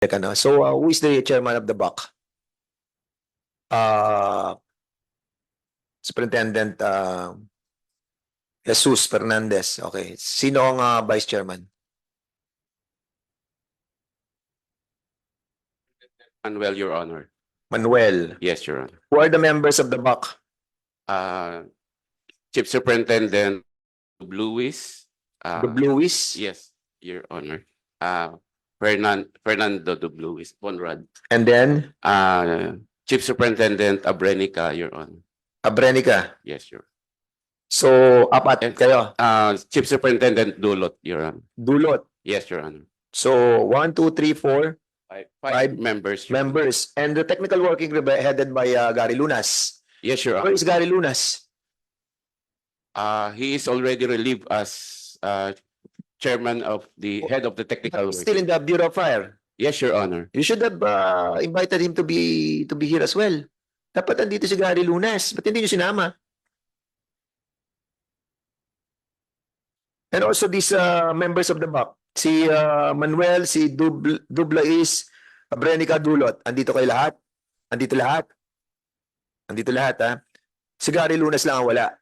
Teka na. So, uh, who is the chairman of the BAC? Uh, Superintendent uh, Jesus Fernandez. Okay. Sino ang uh, vice chairman? Manuel, Your Honor. Manuel. Yes, Your Honor. Who are the members of the BAC? Uh, Chief Superintendent Luis. uh, The Bluis Yes, Your Honor. Uh, Fernan, Fernando Dubluis, Conrad. and then Uh, Chief Superintendent Abrenica, Your Honor. Abrenica. Yes, Your. So, apat And- kayo. Uh, Chief Superintendent Dulot, Your Honor. Dulot. Yes, Your Honor. So, one, two, three, four Five, Five members. Your members. And the technical working group headed by uh, Gary Lunas. Yes, Your Where Honor. is Gary Lunas? Uh, he is already relieved as, uh, chairman of the head of the technical. Still in the Bureau of Fire. Yes, Your Honor. You should have uh, invited him to be to be here as well. Dapat andito si Gary Lunas. Ba't hindi niyo sinama? And also these uh, members of the BAC. Si uh, Manuel, si Dubl Dublais, Brenica Dulot. Andito kayo lahat? Andito lahat? Andito lahat ha? Si Gary Lunas lang ang wala.